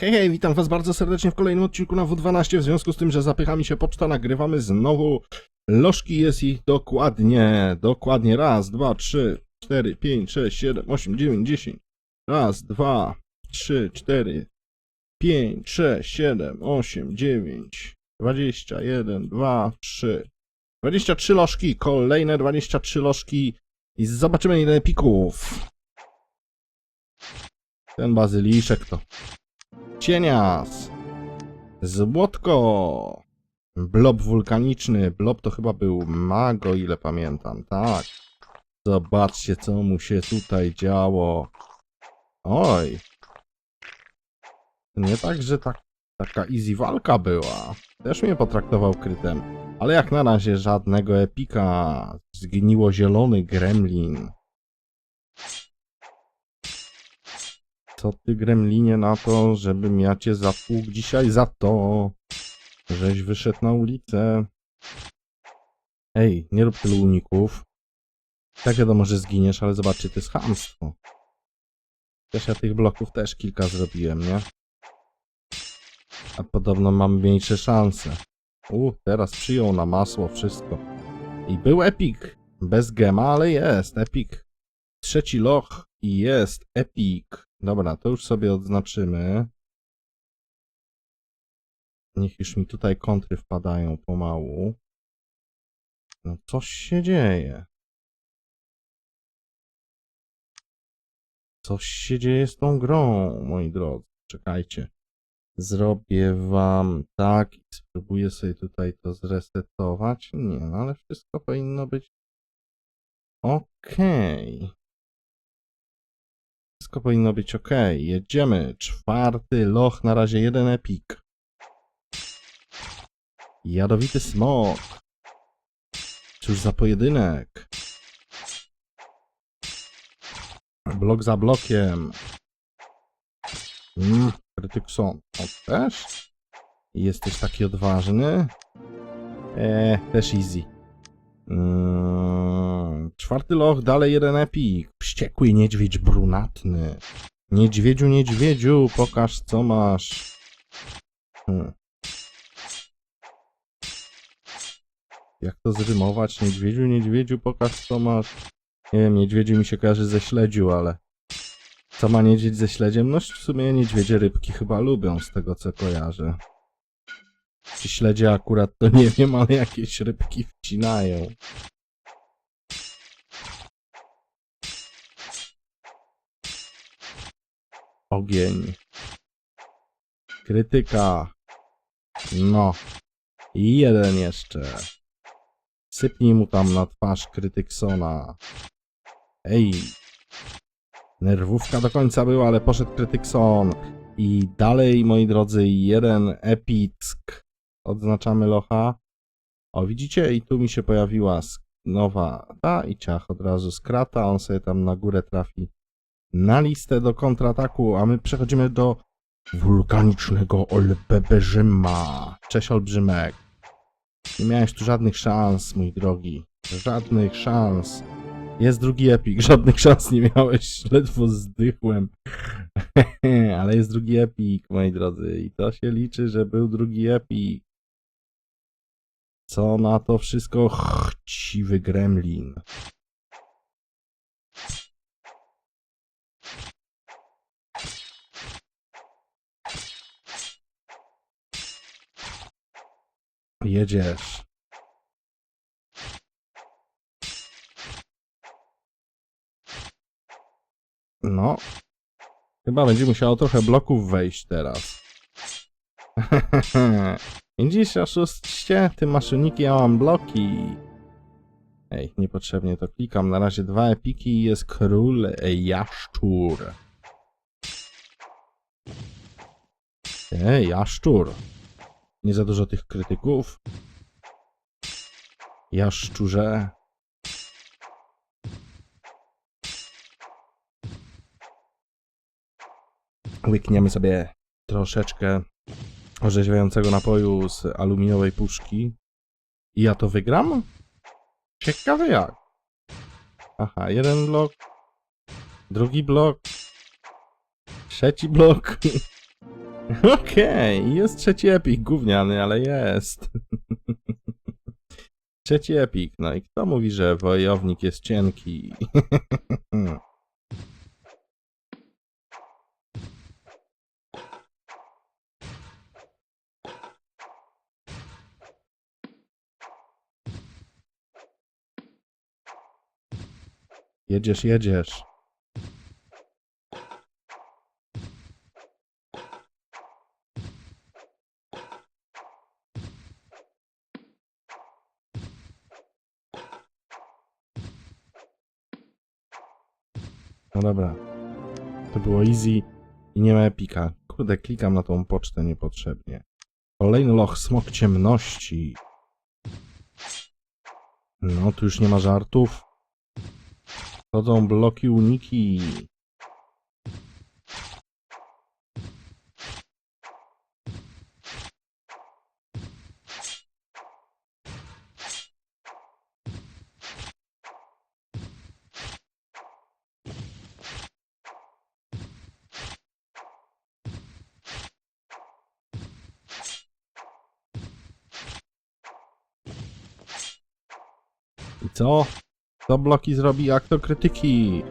Hej, hej, witam was bardzo serdecznie w kolejnym odcinku na W12. W związku z tym, że zapycha mi się poczta, nagrywamy znowu. Lożki jest ich dokładnie, dokładnie raz, dwa, trzy, cztery, pięć, sześć, siedem, osiem, dziewięć, dziesięć. Raz, dwa, trzy, cztery, pięć, sześć, siedem, osiem, dziewięć, dwadzieścia, jeden, dwa, trzy. Dwadzieścia trzy lożki, kolejne dwadzieścia trzy lożki i zobaczymy ile epików. Ten bazyliszek to Cienias. Złotko. Blob wulkaniczny. Blob to chyba był mago, ile pamiętam. Tak. Zobaczcie, co mu się tutaj działo. Oj. Nie tak, że tak, taka easy walka była. Też mnie potraktował krytem. Ale jak na razie żadnego epika. Zgniło zielony gremlin. Co ty, gremlinie, na to, żebym ja cię zatłukł dzisiaj za to, żeś wyszedł na ulicę? Ej, nie rób tylu uników. Tak wiadomo, że zginiesz, ale zobaczcie, to jest chamstwo. Też ja tych bloków też kilka zrobiłem, nie? A podobno mam mniejsze szanse. U, teraz przyjął na masło wszystko. I był epik. Bez gema, ale jest epik. Trzeci loch i jest epik. Dobra, to już sobie odznaczymy. Niech już mi tutaj kontry wpadają pomału. No coś się dzieje. Coś się dzieje z tą grą, moi drodzy. Czekajcie. Zrobię wam tak i spróbuję sobie tutaj to zresetować. Nie, no ale wszystko powinno być okej. Wszystko powinno być ok. Jedziemy. Czwarty loch, na razie jeden epik. Jadowity smok. Cóż za pojedynek. Blok za blokiem. Mm, Krytykson. O, też? Jesteś taki odważny? Eee, też easy. Mm, czwarty loch, dalej jeden epik. Wściekły niedźwiedź brunatny. Niedźwiedziu, niedźwiedziu, pokaż co masz. Hmm. Jak to zrymować? Niedźwiedziu, niedźwiedziu, pokaż co masz. Nie wiem, niedźwiedziu mi się kojarzy ze śledziu, ale... Co ma niedźwiedź ze śledziem? No w sumie niedźwiedzie rybki chyba lubią, z tego co kojarzę. Czy śledzie akurat to nie wiem, ale jakieś rybki wcinają. Ogień. Krytyka. No. I jeden jeszcze. Sypnij mu tam na twarz krytyksona. Ej. Nerwówka do końca była, ale poszedł krytykson. I dalej, moi drodzy, jeden epick. Odznaczamy locha. O, widzicie? I tu mi się pojawiła nowa ta i ciach od razu skrata. On sobie tam na górę trafi na listę do kontrataku, a my przechodzimy do wulkanicznego Olbeberzyma. Cześć Olbrzymek. Nie miałeś tu żadnych szans, mój drogi. Żadnych szans. Jest drugi epik, żadnych szans nie miałeś, ledwo zdychłem. Ale jest drugi epik, moi drodzy, i to się liczy, że był drugi epik. Co na to wszystko chciwy gremlin. Jedziesz. No. Chyba będzie musiało trochę bloków wejść teraz. Widzisz, oszuście? Ty maszyniki, ja mam bloki. Ej, niepotrzebnie to klikam. Na razie dwa epiki i jest król jaszczur. Ej, jaszczur. Nie za dużo tych krytyków. Jaszczurze. Łykniemy sobie troszeczkę orzeźwiającego napoju z aluminiowej puszki. I ja to wygram? Ciekawe jak. Aha, jeden blok. Drugi blok. Trzeci blok. Okej, jest trzeci epik, gówniany, ale jest. trzeci epik, no i kto mówi, że wojownik jest cienki? Jedziesz, jedziesz. No dobra. To było easy i nie ma epika. Kurde, klikam na tą pocztę niepotrzebnie. Kolejny loch, smok ciemności. No, tu już nie ma żartów. Chodzą bloki uniki. Co? Co bloki zrobi aktor krytyki?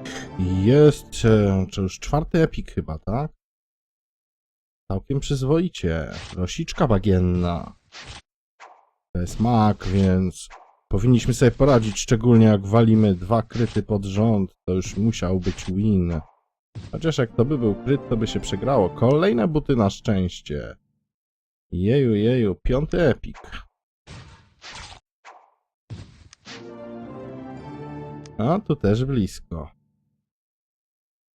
Jest, e, czy już czwarty epik chyba, tak? Całkiem przyzwoicie. Rosiczka bagienna. To jest mak, więc powinniśmy sobie poradzić, szczególnie jak walimy dwa kryty pod rząd, to już musiał być win. Chociaż jak to by był kryt, to by się przegrało. Kolejne buty na szczęście. Jeju, jeju, piąty epik. A, tu też blisko.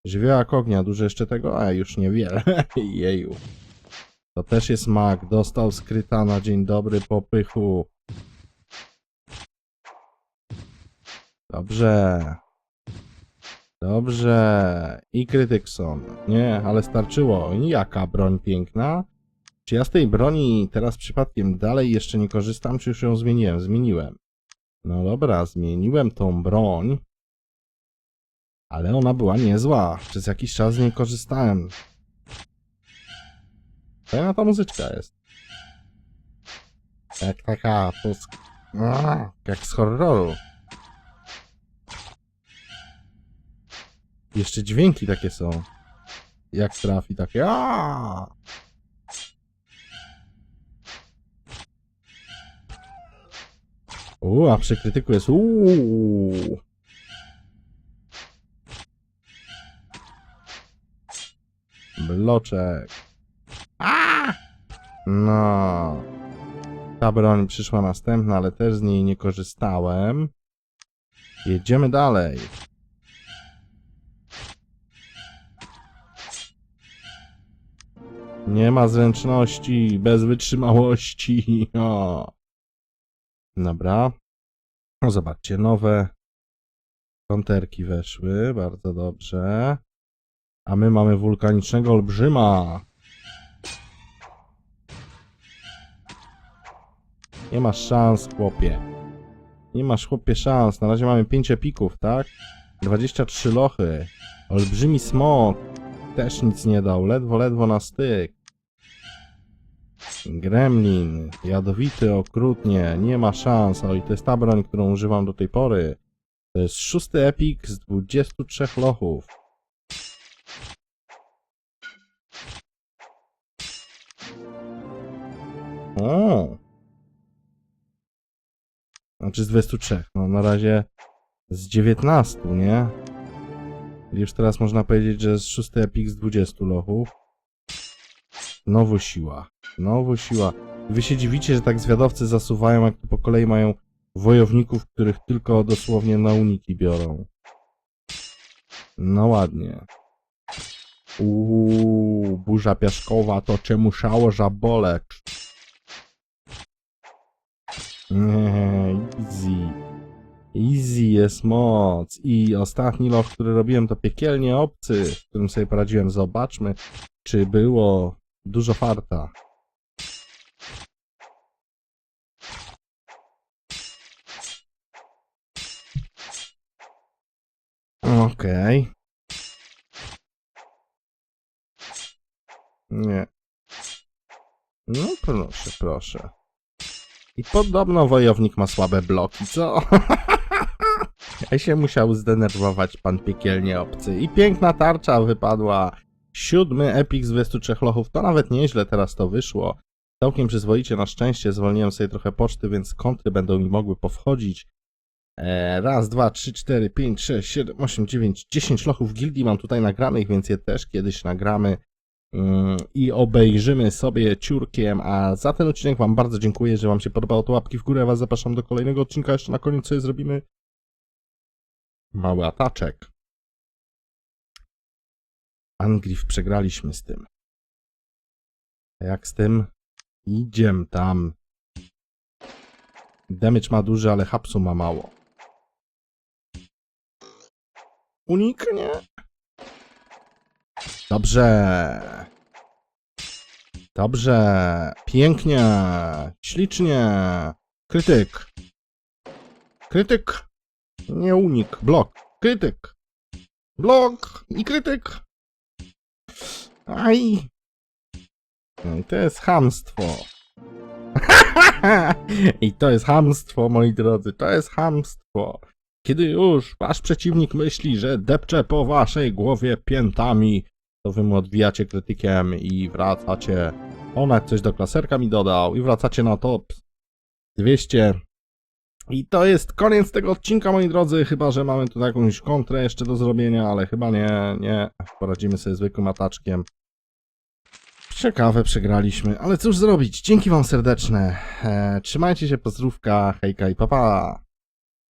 Żywiołak ognia, dużo jeszcze tego? A, już niewiele. Jeju. To też jest mag. Dostał skryta na dzień dobry popychu. Dobrze. Dobrze. I Krytykson. Nie, ale starczyło. Jaka broń piękna. Czy ja z tej broni teraz przypadkiem dalej jeszcze nie korzystam, czy już ją zmieniłem? Zmieniłem. No dobra, zmieniłem tą broń. Ale ona była niezła. Przez jakiś czas z niej korzystałem. Fajna ta muzyczka jest. Jak taka. A, jak z horroru. Jeszcze dźwięki takie są. Jak trafi, takie a. U, a przy krytyku jest uuu. Bloczek. A! No. Ta broń przyszła następna, ale też z niej nie korzystałem. Jedziemy dalej. Nie ma zręczności, bez wytrzymałości. O. Dobra. No zobaczcie, nowe konterki weszły, bardzo dobrze. A my mamy wulkanicznego olbrzyma. Nie masz szans, chłopie. Nie masz, chłopie, szans. Na razie mamy 5 epików, tak? 23 lochy. Olbrzymi smok. Też nic nie dał. Ledwo, ledwo na styk. Gremlin. Jadowity okrutnie. Nie ma szans. Oj, to jest ta broń, którą używam do tej pory. To jest szósty epik z 23 lochów. O! Znaczy z 23. No na razie z 19, nie? Już teraz można powiedzieć, że z 6 epik z 20 lochów. Znowu siła. Znowu siła. Wy się dziwicie, że tak zwiadowcy zasuwają, jak po kolei mają wojowników, których tylko dosłownie na uniki biorą. No ładnie. Uuu, burza piaszkowa, to czemu szało żabolek? Easy. Easy jest moc. I ostatni loch, który robiłem, to piekielnie obcy, w którym sobie poradziłem. Zobaczmy, czy było dużo farta. Okej. Nie. No proszę, proszę. I podobno wojownik ma słabe bloki, co? Ja się musiał zdenerwować pan piekielnie obcy. I piękna tarcza wypadła. Siódmy epik z 23 lochów. To nawet nieźle teraz to wyszło. Całkiem przyzwoicie, na szczęście zwolniłem sobie trochę poczty, więc kontry będą mi mogły powchodzić. E, raz, dwa, trzy, cztery, pięć, sześć, siedem, osiem, dziewięć, dziesięć lochów gildii mam tutaj nagranych, więc je też kiedyś nagramy mm, i obejrzymy sobie ciurkiem. A za ten odcinek Wam bardzo dziękuję, że Wam się podobało. To łapki w górę, Was zapraszam do kolejnego odcinka. Jeszcze na koniec sobie zrobimy mały ataczek. Angriff przegraliśmy z tym. A jak z tym? Idziem tam. Damage ma duży, ale hapsu ma mało. Uniknie. Dobrze. Dobrze. Pięknie. Ślicznie. Krytyk. Krytyk. Nie unik. Blok. Krytyk. Blok i krytyk. Aj. No i to jest hamstwo. I to jest hamstwo, moi drodzy, to jest hamstwo. Kiedy już wasz przeciwnik myśli, że depcze po waszej głowie piętami, to wy mu odbijacie krytykiem i wracacie. Ona coś do klaserka mi dodał i wracacie na top 200. I to jest koniec tego odcinka, moi drodzy, chyba, że mamy tu jakąś kontrę jeszcze do zrobienia, ale chyba nie, nie. Poradzimy sobie zwykłym ataczkiem. Ciekawe, przegraliśmy, ale cóż zrobić. Dzięki wam serdeczne. E, trzymajcie się, pozdrówka, hejka i papa.